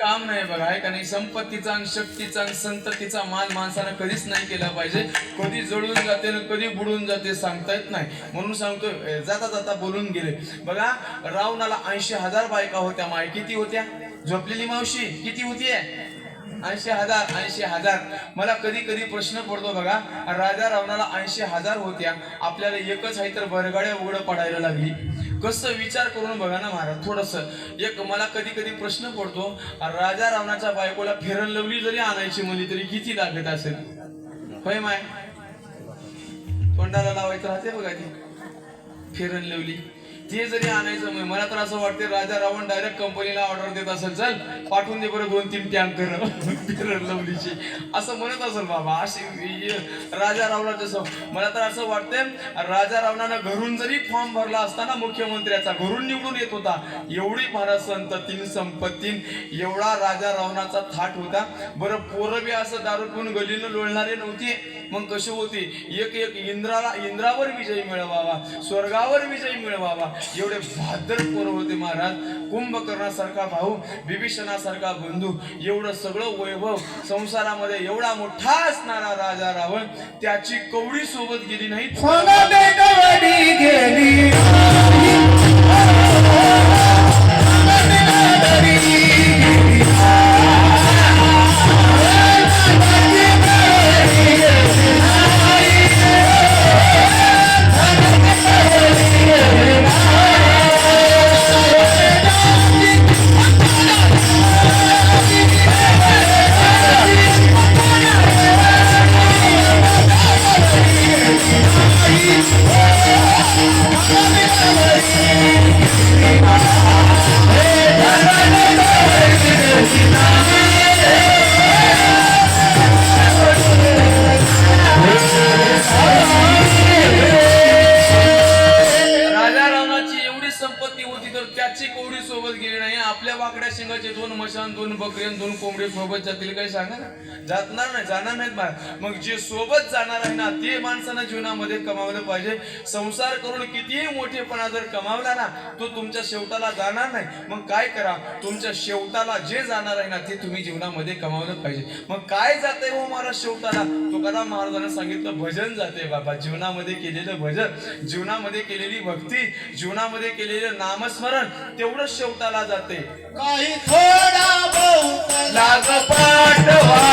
काम नाही बघा आहे का नाही? संपत्तीचा आणि शक्तीचा आणि संततीचा मान माणसानं कधीच नाही केला पाहिजे. कधी जळून जाते ना कधी बुडून जाते सांगता येत नाही. म्हणून सांगतो जाता जाता बोलून गेले. बघा रावणाला ऐंशी हजार बायका होत्या माय. किती होत्या? झोपलेली मावशी किती होती ऐंशी हजार ऐंशी हजार. मला कधी कधी प्रश्न पडतो बघा राजा रावणाला ऐंशी हजार होत्या. आपल्याला एकच आहे तर बरगाड्या उघडं पडायला लागली. कसं विचार करून बघा ना महाराज थोडस. एक मला कधी कधी प्रश्न पडतो राजा रावणाच्या बायकोला फेरन लवली जरी आणायची म्हणली तरी किती लागत असेल? होय माय? तोंडाला लावायचं राहते बघा ती. फेरन लवली. हे जरी आणायचं म्हणजे मला तर असं वाटते राजा रावण डायरेक्ट कंपनीला ऑर्डर देत असेल चल पाठवून दे बरं दोन तीन टँकर फेरन लवलीची. असं म्हणत असेल बाबा अशी राजा रावणाचं सम मला तर असं वाटतंय राजा रावणानं घरून जरी फॉर्म भरला असताना मुख्यमंत्र्याचा घरून निवडून येत होता एवढी महाराज संततीन संपत्तीन एवढा राजा रावणाचा थाट होता. बरं पोरं बी असं दारू पिऊन गलीनं लोळणारे नव्हते. मग कशी होती? एक एक इंद्राला इंद्रावर विजय मिळवावा स्वर्गावर विजय मिळवावा. एवढे बहादर पोरं होते महाराज. कुंभकर्णासारखा भाऊ बिभीषणासारखा बंधू एवढं सगळं वैभव संसारामध्ये एवढा मोठा असणारा राजा रावण त्याची कवडी सोबत गेली नाही. तर त्याची कोवडी सोबत गेली नाही. आपल्या वाकड्या शिंगाचे दोन मशान दोन बकरी दोन कोंबडी सोबत जातील काही सांगा ना? जाणार नाही जाणार नाहीत मग जे सोबत जाणार आहे ना ते माणसानं जीवनामध्ये कमावलं पाहिजे. संसार करून कितीही मोठेपणा जर कमावला ना तो तुमच्या शेवटाला जाणार नाही. मग काय करा? तुमच्या शेवटाला जे जाणार आहे ना ते तुम्ही जीवनामध्ये कमावलं पाहिजे. मग काय जाते हो महाराज शेवटाला? तुकाराम महाराजांना सांगितलं भजन जाते बाबा. जीवनामध्ये केलेलं भजन जीवनामध्ये केलेली भक्ती जीवनामध्ये केलेलं नामस्मरण तेवढंच शेवटाला जाते. काही थोडा पाठवा